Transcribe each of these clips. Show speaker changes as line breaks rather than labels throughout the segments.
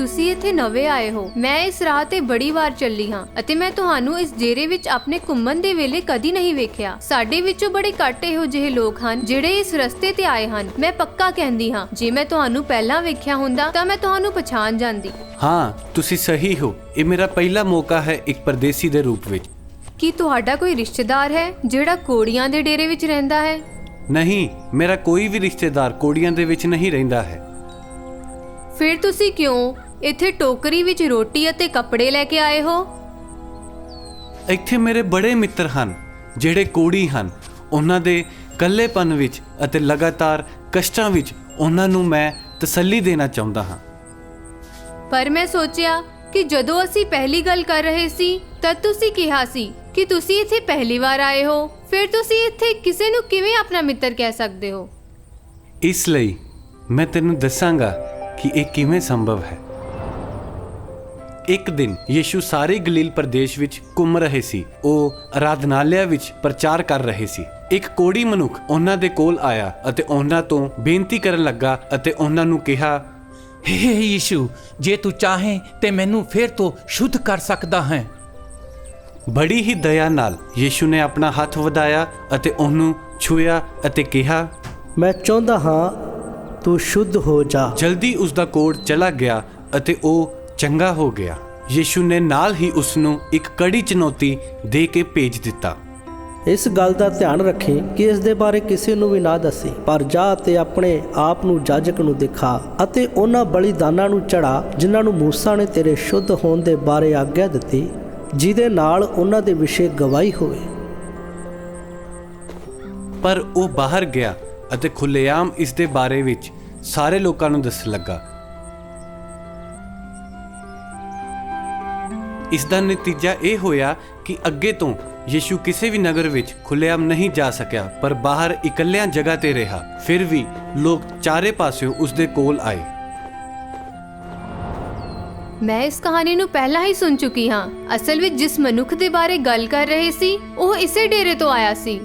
ਤੁਸੀਂ ਇੱਥੇ ਨਵੇਂ ਆਏ ਹੋ। ਮੈਂ ਇਸ ਰਾਹ ਤੇ ਬੜੀ ਵਾਰ ਚੱਲੀ ਹਾਂ ਅਤੇ ਮੈਂ ਤੁਹਾਨੂੰ ਇਸ ਡੇਰੇ ਵਿੱਚ ਆਪਣੇ ਘੁੰਮਣ ਦੇ ਵੇਲੇ ਕਦੀ ਨਹੀਂ ਵੇਖਿਆ। ਸਾਡੇ ਵਿੱਚੋਂ ਬੜੇ ਘੱਟ ਇਹੋ ਜਿਹੇ ਲੋਕ ਹਨ ਜਿਹੜੇ ਇਸ ਰਸਤੇ ਤੇ ਆਏ ਹਨ। ਮੈਂ ਪੱਕਾ ਕਹਿੰਦੀ ਹਾਂ ਜੇ ਮੈਂ ਤੁਹਾਨੂੰ ਪਹਿਲਾਂ ਵੇਖਿਆ ਹੁੰਦਾ ਤਾਂ ਮੈਂ ਤੁਹਾਨੂੰ ਪਛਾਣ ਜਾਂਦੀ।
ਹਾਂ ਤੁਸੀਂ ਸਹੀ ਹੋ। ਇਹ ਮੇਰਾ ਪਹਿਲਾ ਮੌਕਾ ਹੈ ਇੱਕ ਪਰਦੇਸੀ ਦੇ ਰੂਪ ਵਿੱਚ।
ਕੀ ਤੁਹਾਡਾ ਕੋਈ ਰਿਸ਼ਤੇਦਾਰ ਹੈ ਜਿਹੜਾ ਕੋੜੀਆਂ ਦੇ ਡੇਰੇ ਵਿੱਚ ਰਹਿੰਦਾ ਹੈ?
ਨਹੀਂ ਮੇਰਾ ਕੋਈ ਵੀ ਰਿਸ਼ਤੇਦਾਰ ਕੋੜੀਆਂ ਦੇ ਵਿੱਚ ਨਹੀਂ ਰਹਿੰਦਾ ਹੈ।
ਫਿਰ ਤੁਸੀਂ ਕਿਉਂ ਇੱਥੇ ਟੋਕਰੀ ਵਿੱਚ ਰੋਟੀ ਅਤੇ ਕੱਪੜੇ ਲੈ ਕੇ ਆਏ ਹੋ?
ਇੱਥੇ ਮੇਰੇ ਬੜੇ ਮਿੱਤਰ ਹਨ ਜਿਹੜੇ ਕੋੜੀ ਹਨ। ਉਹਨਾਂ ਦੇ ਇਕੱਲੇਪਨ ਵਿੱਚ ਅਤੇ ਲਗਾਤਾਰ ਕਸ਼ਟਾਂ ਵਿੱਚ ਉਹਨਾਂ ਨੂੰ ਮੈਂ ਤਸੱਲੀ ਦੇਣਾ ਚਾਹੁੰਦਾ ਹਾਂ।
ਪਰ ਮੈਂ ਸੋਚਿਆ ਕਿ ਜਦੋਂ ਅਸੀਂ ਪਹਿਲੀ ਗੱਲ ਕਰ ਰਹੇ ਸੀ ਤਦ ਤੁਸੀਂ ਕਿਹਾ ਸੀ ਕਿ ਤੁਸੀਂ ਇੱਥੇ ਪਹਿਲੀ ਵਾਰ ਆਏ ਹੋ। ਫਿਰ ਤੁਸੀਂ ਇੱਥੇ ਕਿਸੇ ਨੂੰ ਕਿਵੇਂ ਆਪਣਾ ਮਿੱਤਰ ਕਹਿ ਸਕਦੇ ਹੋ?
ਇਸ ਲਈ ਮੈਂ ਤੈਨੂੰ ਦੱਸਾਂਗਾ ਕਿ ਇਹ ਕਿਵੇਂ ਸੰਭਵ ਹੈ। ਇੱਕ ਦਿਨ ਯੀਸ਼ੂ ਸਾਰੇ ਗਲੀਲ ਪ੍ਰਦੇਸ਼ ਵਿੱਚ ਘੁੰਮ ਰਹੇ ਸੀ। ਉਹ ਆਰਾਧਨਾਲਯ ਵਿੱਚ ਪ੍ਰਚਾਰ ਕਰ ਰਹੇ ਸੀ। ਇੱਕ ਕੋੜੀ ਮਨੁੱਖ ਉਹਨਾਂ ਦੇ ਕੋਲ ਆਇਆ ਅਤੇ ਉਹਨਾਂ ਤੋਂ ਬੇਨਤੀ ਕਰਨ ਲੱਗਾ ਅਤੇ ਉਹਨਾਂ ਨੂੰ ਕਿਹਾ
ਹੇ ਯੀਸ਼ੂ ਜੇ ਤੂੰ ਚਾਹੇ ਤੇ ਮੈਨੂੰ ਫਿਰ ਤੋਂ ਸ਼ੁੱਧ ਕਰ ਸਕਦਾ ਹੈ।
ਬੜੀ ਹੀ ਦਇਆ ਨਾਲ ਯੀਸ਼ੂ ਨੇ ਆਪਣਾ ਹੱਥ ਵਧਾਇਆ ਅਤੇ ਉਹਨੂੰ ਛੂਇਆ ਅਤੇ ਕਿਹਾ
ਮੈਂ ਚਾਹੁੰਦਾ ਹਾਂ ਤੂੰ ਸ਼ੁੱਧ ਹੋ ਜਾ।
ਜਲਦੀ ਉਸ ਦਾ ਕੋੜ ਚਲਾ ਗਿਆ ਅਤੇ ਉਹ ਚੰਗਾ ਹੋ ਗਿਆ। ਯੀਸ਼ੂ ਨੇ ਨਾਲ ਹੀ ਉਸ ਨੂੰ ਇੱਕ ਕੜੀ ਚੁਣੌਤੀ ਦੇ ਕੇ ਭੇਜ ਦਿੱਤਾ।
ਇਸ ਗੱਲ ਦਾ ਧਿਆਨ ਰੱਖੀ ਕਿ ਇਸ ਦੇ ਬਾਰੇ ਕਿਸੇ ਨੂੰ ਵੀ ਨਾ ਦੱਸੀ ਪਰ ਜਾ ਤੇ ਆਪਣੇ ਆਪ ਨੂੰ ਜਾਜਕ ਨੂੰ ਦਿਖਾ ਅਤੇ ਉਹਨਾਂ ਬਲੀਦਾਨਾਂ ਨੂੰ ਚੜਾ ਜਿਨ੍ਹਾਂ ਨੂੰ ਮੂਸਾ ਨੇ ਤੇਰੇ ਸ਼ੁੱਧ ਹੋਣ ਦੇ ਬਾਰੇ ਆਗਿਆ ਦਿੱਤੀ ਜਿਹਦੇ ਨਾਲ ਉਹਨਾਂ ਦੇ ਵਿਸ਼ੇ ਗਵਾਹੀ ਹੋਵੇ
ਪਰ ਉਹ ਬਾਹਰ ਗਿਆ ਅਤੇ ਖੁੱਲੇਆਮ ਇਸ ਦੇ ਬਾਰੇ ਵਿੱਚ ਸਾਰੇ ਲੋਕਾਂ ਨੂੰ ਦੱਸਣ ਲੱਗਾ। ਇਸ ਦਾ ਨਤੀਜਾ ਇਹ ਹੋਇਆ ਕਿ ਅੱਗੇ ਤੋਂ ਯੀਸ਼ੂ ਕਿਸੇ ਵੀ ਨਗਰ ਵਿੱਚ ਖੁੱਲੇਆਮ ਨਹੀਂ ਜਾ ਸਕਿਆ ਪਰ ਬਾਹਰ ਇਕੱਲਿਆਂ ਜਗ੍ਹਾ ਤੇ ਰਿਹਾ। ਫਿਰ ਵੀ ਲੋਕ ਚਾਰੇ ਪਾਸਿਓਂ ਉਸ ਦੇ ਕੋਲ ਆਏ।
ਮੈਂ ਇਸ ਕਹਾਣੀ ਨੂੰ ਪਹਿਲਾਂ ਹੀ ਸੁਣ ਚੁੱਕੀ ਹਾਂ। ਅਸਲ ਵਿੱਚ ਜਿਸ ਮਨੁੱਖ ਦੇ ਬਾਰੇ ਗੱਲ ਕਰ ਰਹੇ ਸੀ ਉਹ ਇਸੇ ਡੇਰੇ ਤੋਂ ਆਇਆ ਸੀ।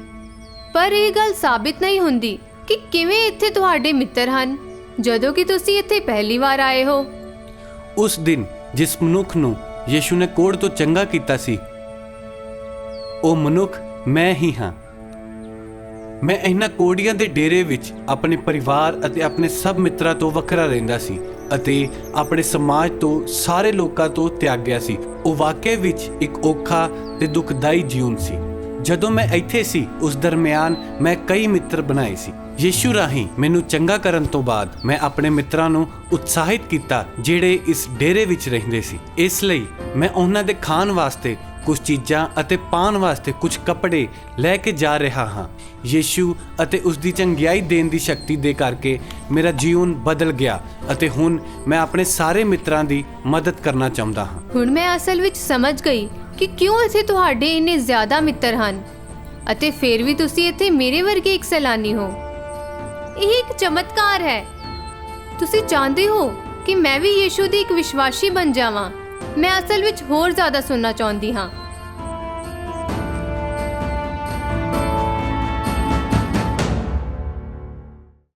ਪਰ ਇਹ ਗੱਲ ਸਾਬਿਤ ਨਹੀਂ ਹੁੰਦੀ ਕਿ ਕਿਵੇਂ ਇੱਥੇ ਤੁਹਾਡੇ ਮਿੱਤਰ ਹਨ। ਜਦੋਂ ਕਿ ਤੁਸੀਂ ਇੱਥੇ ਪਹਿਲੀ ਵਾਰ ਆਏ ਹੋ।
ਉਸ ਦਿਨ ਜਿਸ ਮਨੁੱਖ ਨੂੰ ਯੀਸ਼ੂ ਨੇ ਕੋੜ ਤੋਂ ਚੰਗਾ ਕੀਤਾ ਸੀ। ਉਹ ਮਨੁੱਖ, ਮੈਂ ਹੀ ਹਾਂ। ਮੈਂ ਇਹਨਾਂ ਕੋੜੀਆਂ ਦੇ ਡੇਰੇ ਵਿੱਚ ਆਪਣੇ ਪਰਿਵਾਰ ਅਤੇ ਆਪਣੇ ਸਭ ਮਿੱਤਰਾਂ ਤੋਂ ਵੱਖਰਾ ਰਹਿੰਦਾ ਸੀ ਅਤੇ ਆਪਣੇ ਸਮਾਜ ਤੋਂ ਸਾਰੇ ਲੋਕਾਂ ਤੋਂ ਤਿਆਗਿਆ ਸੀ। ਉਹ ਵਾਕਿਆ ਵਿੱਚ ਇੱਕ ਔਖਾ ਤੇ ਦੁਖਦਾਈ ਜੀਵਨ ਸੀ। ਜਦੋਂ ਮੈਂ ਇੱਥੇ ਸੀ, ਉਸ ਦਰਮਿਆਨ ਮੈਂ ਕਈ ਮਿੱਤਰ ਬਣਾਏ ਸੀ। ਯੀਸ਼ੂ ਰਾਹੀਂ ਮੈਨੂੰ ਚੰਗਾ ਕਰਨ ਤੋਂ ਬਾਅਦ ਮੈਂ ਆਪਣੇ ਮਿੱਤਰਾਂ ਨੂੰ ਉਤਸ਼ਾਹਿਤ ਕੀਤਾ ਜਿਹੜੇ ਇਸ ਡੇਰੇ ਵਿੱਚ ਰਹਿੰਦੇ ਸੀ। ਇਸ ਲਈ ਮੈਂ ਉਹਨਾਂ ਦੇ ਖਾਣ ਵਾਸਤੇ ਕੁਝ ਚੀਜ਼ਾਂ ਅਤੇ ਪਾਣ ਵਾਸਤੇ ਕੁਝ ਕੱਪੜੇ ਲੈ ਕੇ ਜਾ ਰਿਹਾ ਹਾਂ। ਯੀਸ਼ੂ ਅਤੇ ਉਸ ਦੀ ਚੰਗਿਆਈ ਦੇਣ ਦੀ ਸ਼ਕਤੀ ਦੇ ਕਰਕੇ ਮੇਰਾ ਜੀਵਨ ਬਦਲ ਗਿਆ ਅਤੇ ਹੁਣ ਮੈਂ ਆਪਣੇ ਸਾਰੇ ਮਿੱਤਰਾਂ ਦੀ ਮਦਦ ਕਰਨਾ ਚਾਹੁੰਦਾ ਹਾਂ।
ਹੁਣ ਮੈਂ ਅਸਲ ਵਿੱਚ ਸਮਝ ਗਈ ਕਿ ਕਿਉਂ ਇੱਥੇ ਤੁਹਾਡੇ ਇੰਨੇ ਜ਼ਿਆਦਾ ਮਿੱਤਰ ਹਨ ਅਤੇ ਫਿਰ ਵੀ ਤੁਸੀਂ ਇੱਥੇ ਮੇਰੇ ਵਰਗੇ ਇੱਕ ਸੈਲਾਨੀ ਹੋ। ਇਹ ਇੱਕ ਚਮਤਕਾਰ ਹੈ। ਤੁਸੀਂ ਚਾਹੁੰਦੇ ਹੋ ਕਿ ਮੈਂ ਵੀ ਯੀਸ਼ੂ ਦੀ ਇੱਕ ਵਿਸ਼ਵਾਸੀ ਬਣ ਜਾਵਾਂ। ਮੈਂ ਅਸਲ ਵਿੱਚ ਹੋਰ ਜ਼ਿਆਦਾ ਸੁਣਨਾ ਚਾਹੁੰਦੀ ਹਾਂ।